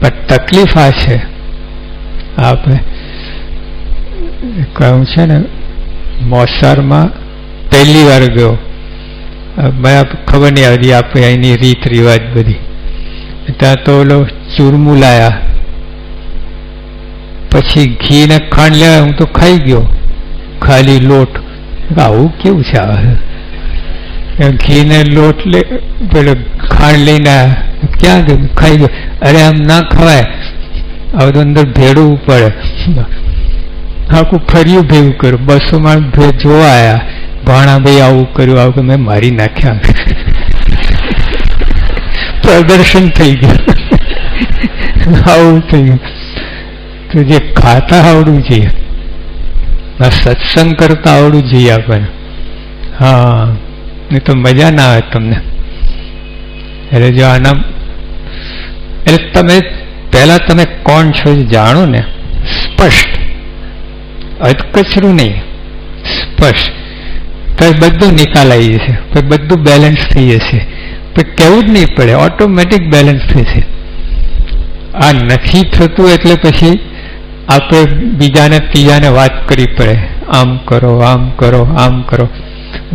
પણ તકલીફ આ છે. આપણે કહ્યું છે ને, મોસારમાં પહેલી વાર ગયો. મને ખબર નહીં આવતી આપણે અહીંની રીત રિવાજ બધી. ત્યાં તો ઓલો ચૂરમું લાયા. પછી ઘી ને ખાંડ લેવા હું તો ખાઈ ગયો. ખાલી લોટ. આવું કેવું છે આ? ઘી ને લોટ લે, પેલો ખાંડ લઈને ક્યાં ગયું? ખાઈ ગયો. અરે આમ ના ખવાય હવે તો અંદર ભેડવું પડે. આખું ફર્યું ભેગું કર્યું બસો માણસ જોવા આવ્યા ભાણાભાઈ આવું કર્યું. આવું મેં મારી નાખ્યા. પ્રદર્શન થઈ ગયું. આવું થઈ ગયું. તો જે ખાતા આવડવું જોઈએ સત્સંગ કરતા આવડવું જોઈએ આપણને. હા. નહીં તો મજા ના આવે તમને. એટલે જો આના એટલે તમે પહેલા તમે કોણ છો જાણો ને. સ્પષ્ટ. અધકચરું નહીં. સ્પષ્ટ. તો બધું નિકાલ આવી જશે. પછી બધું બેલેન્સ થઈ જશે. પછી કેવું જ નહીં પડે. ઓટોમેટિક બેલેન્સ થશે આ નથી થતું એટલે પછી આપણે બીજાને ત્રીજાને વાત કરવી પડે. આમ કરો આમ કરો આમ કરો.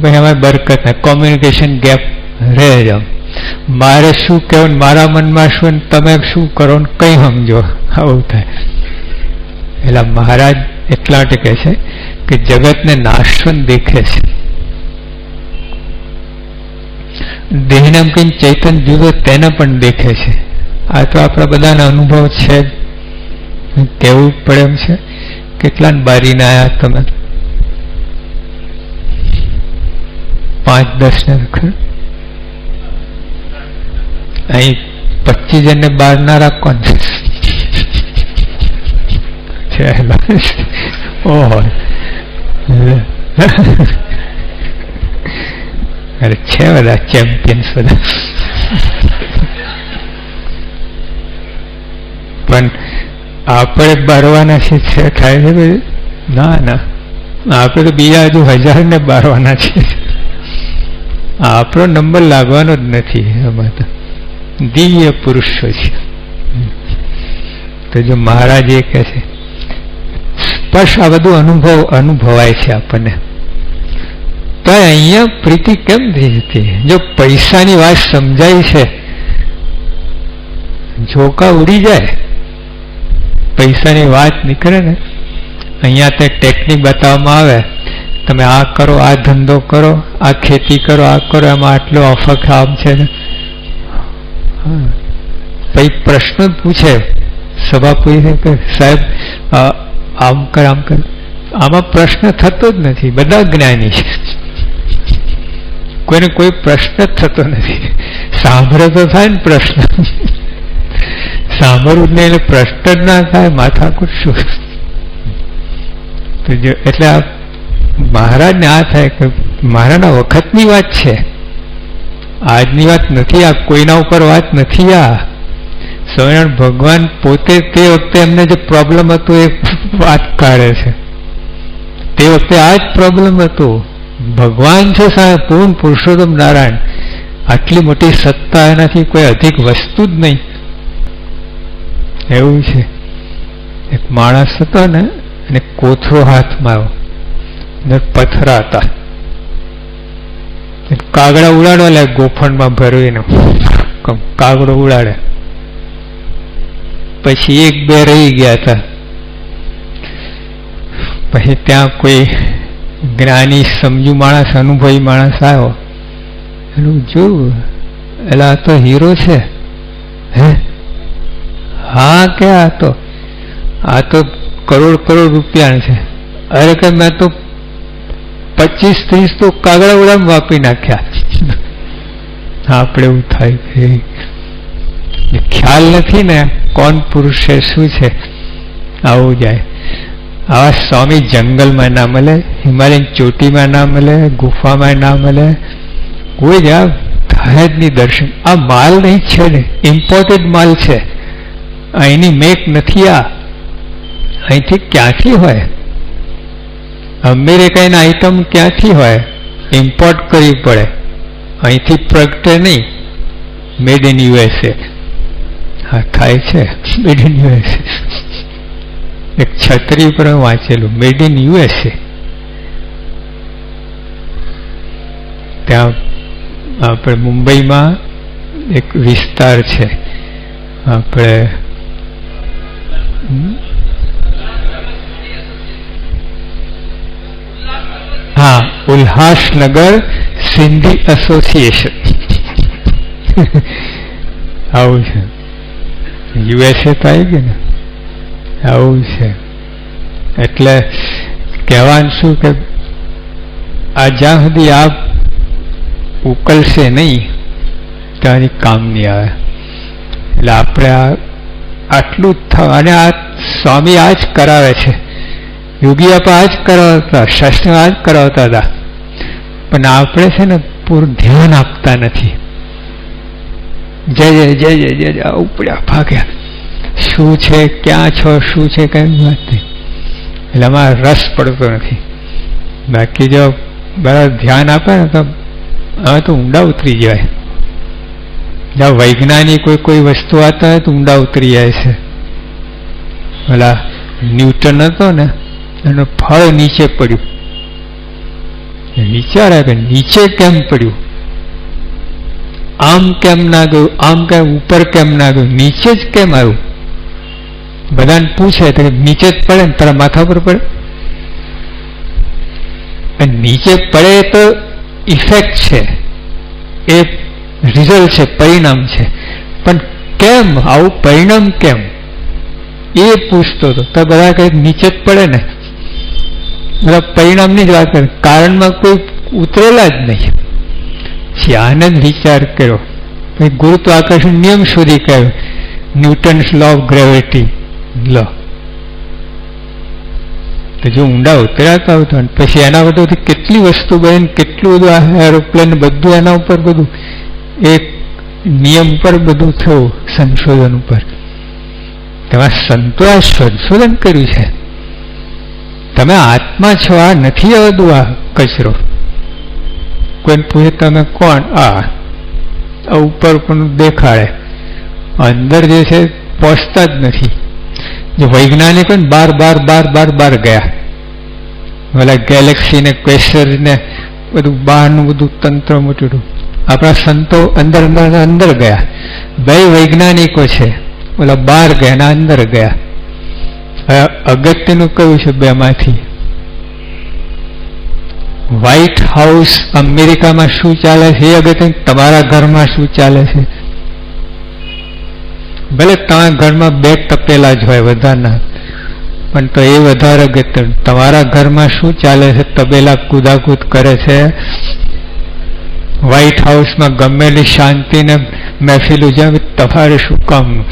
પછી અમે બરકત કોમ્યુનિકેશન ગેપ રહે જ મારે શું કહેવું મારા મનમાં શું તમે શું કરો ને કઈ સમજો. આવું થાય. એટલે મહારાજ એટલા માટે છે કે જગતને નાશવન દેખે છે. દેહને કઈ ચૈતન જુદો તેને પણ દેખે છે. આ તો આપણા બધાના અનુભવ છે જ. કેવું પડે એમ છે કેટલા બારીને આવ્યા તમે? પાંચ દસ ને ખરું. અહીં પચીસ જણને બહાર ના રાખવાનું છે. બધા ચેમ્પિયન્સ બધા. પણ આપણે બારવાના છે છે, થાય છે ના ના. આપણે તો બીજા હજુ હજાર ને બારવાના છે. આપણો નંબર લાગવાનો જ નથી એમાં દિવ્ય પુરુષો છે. તો જો મહારાજ એ કહે છે, સ્પર્શ આ બધું અનુભવ, અનુભવાય છે આપણને. તો અહીંયા પ્રીતિ કેમ થઈ જતી? જો પૈસાની વાત સમજાય છે, ઝોકા ઉડી જાય, પૈસાની વાત નીકળે ને, અહીંયા તે ટેકનિક બતાવવામાં આવે, તમે આ કરો, આ ધંધો કરો, આ ખેતી કરો, આ કરો, એમાં આટલો અફક આમ છે ને. પછી પ્રશ્ન પૂછે. સભા પૂછે કે સાહેબ આમ કર આમ કર. આમાં પ્રશ્ન થતો જ નથી. બધા જ્ઞાની છે. કોઈને કોઈ પ્રશ્ન જ થતો નથી. સાંભળે તો થાય ને પ્રશ્ન. સાંભળવું જ નહીં એટલે પ્રશ્ન જ ના થાય માથા શું? તો એટલે મહારાજને આ થાય કે મહારાજના વખતની વાત છે. આજની વાત નથી આ, કોઈના ઉપર વાત નથી આ. સ્વામિનારાયણ ભગવાન પોતે તે વખતે એમને જે પ્રોબ્લેમ હતો એ વાત કાઢે છે. તે વખતે આ જ પ્રોબ્લેમ હતો. ભગવાન છે સાહેબ પૂર્ણ પુરુષોત્તમ નારાયણ. આટલી મોટી સત્તા એનાથી કોઈ અધિક વસ્તુ જ નહીં. એવું છે. એક માણસ હતો ને અને કોથરો હાથમાં આવ્યો. પથરા હતા કાગડા ઉડાડવા લે, ગોફણમાં ભરવીને કાગડો ઉડાડે. પછી એક બે રહી ગયા હતા પછી ત્યાં કોઈ જ્ઞાની, સમજુ માણસ, અનુભવી માણસ આવ્યો. એનું જોયું એટલે આ તો હીરો છે. હે? હા કે આ તો? આ તો કરોડ કરોડ રૂપિયા છે. અરે કે મેં તો પચીસ ત્રીસ તો કાગડા ઉડામ વાપી નાખ્યા. આપણે એવું થાય છે ખ્યાલ નથી ને કોણ પુરુષે શું છે? આવું જાય. આવા સ્વામી જંગલમાં ના મળે, હિમાલયન ચોટીમાં ના મળે, ગુફામાં ના મળે. કોઈ જ આ દર્શન. આ માલ નહીં છે ને ઇમ્પોર્ટેડ માલ છે. અહીંની મેક નથી આ. અહીંથી ક્યાંથી હોય? અમેરિકાની આઈટમ ક્યાંથી હોય ઇમ્પોર્ટ કરવી પડે. અહીંથી પ્રગટે નહીં મેડ ઇન યુએસએ હા, થાય છે. મેડ ઇન યુએસએ એક છત્રી પર વાંચેલું મેડ ઇન યુએસએ ત્યાં આપણે મુંબઈમાં એક વિસ્તાર છે. આપણે હા ઉલ્હાસનગર સિંધી એસોસિએશન આવું છે. યુએસએ તો આવી ગયું ને? આવું છે. એટલે કહેવાનું શું કે આ જ્યાં સુધી આ ઉકલશે નહીં ત્યાંની કામ નહીં આવે. એટલે આપણે આ આટલું જ થવા અને આ સ્વામી આ જ કરાવે છે. યોગી આપા આ જ કરાવતા શાસ્ત્ર આ જ કરાવતા હતા. પણ આપણે છે ને પૂરું ધ્યાન આપતા નથી. જય જય જય જય જય જય, ઉપડ્યા, ભાગ્યા. શું છે, ક્યાં છો, શું છે, કઈ વાત નહીં. એટલે આમાં રસ પડતો નથી. બાકી જો બરાબર ધ્યાન આપે ને તો હવે તો ઊંડા ઉતરી જાય જ્યાં વૈજ્ઞાનિક કોઈ કોઈ વસ્તુ આવતા હોય તો ઊંડા ઉતરી જાય છે. ઓલા ન્યૂટન હતો ને એનું ફળ નીચે પડ્યું. વિચારે કે નીચે કેમ પડ્યું? આમ કેમ ના ગયું? આમ કેમ ઉપર કેમ ના ગયું? નીચે જ કેમ આવ્યું? બધાને પૂછે તો નીચે જ પડે ને તારા માથા પર પડે? નીચે પડે તો ઇફેક્ટ છે. એ રિઝલ્ટ છે, પરિણામ છે. પણ કેમ? આવું પરિણામ કેમ? એ પૂછતો હતો તો બધા કઈ નીચે જ પડે ને. બધા પરિણામની જ વાત કરે. કારણમાં કોઈ ઉતરેલા જ નહીં. પછી આનંદ વિચાર કર્યો. પછી ગુરુત્વાકર્ષણ નિયમ શોધી કાઢ્યો. Newton's law of gravity law. તો જો ઊંડા ઉતરાતા ને પછી એના બધું કેટલી વસ્તુ બને કેટલું બધું એરોપ્લેન બધું એના ઉપર બધું એક નિયમ પર બધું થયું, સંશોધન ઉપર. તેમાં સંતો આ સંશોધન કર્યું છે. તમે આત્મા છો, આ નથી આવતું, આ કચરો. કોઈ પૂછે તમે કોણ? આ. ઉપર પણ દેખાડે? અંદર જે છે, પહોંચતા જ નથી. જો વૈજ્ઞાનિકો ને બાર બાર બાર બાર બાર ગયા. ઓલા ગેલેક્સી ને બધું બહારનું બધું તંત્ર મોટું આપણા સંતો અંદર અંદર અંદર ગયા. બે વૈજ્ઞાનિકો છે. ઓલા બહાર ગયા અંદર ગયા. અગત્યનું કયું છે બે માંથી વ્હાઇટ હાઉસ અમેરિકામાં શું ચાલે છે? એ અગત્ય તમારા ઘરમાં શું ચાલે છે? ભલે તમારા ઘરમાં બે તપેલા જ હોય, વધારના. પણ તો એ વધારે અગત્ય તમારા ઘરમાં શું ચાલે છે? તબેલા કુદાકૂદ કરે છે? વ્હાઇટ હાઉસમાં ગમેલી શાંતિને મહેફિલ ઉજાવે તમારે શું કામનું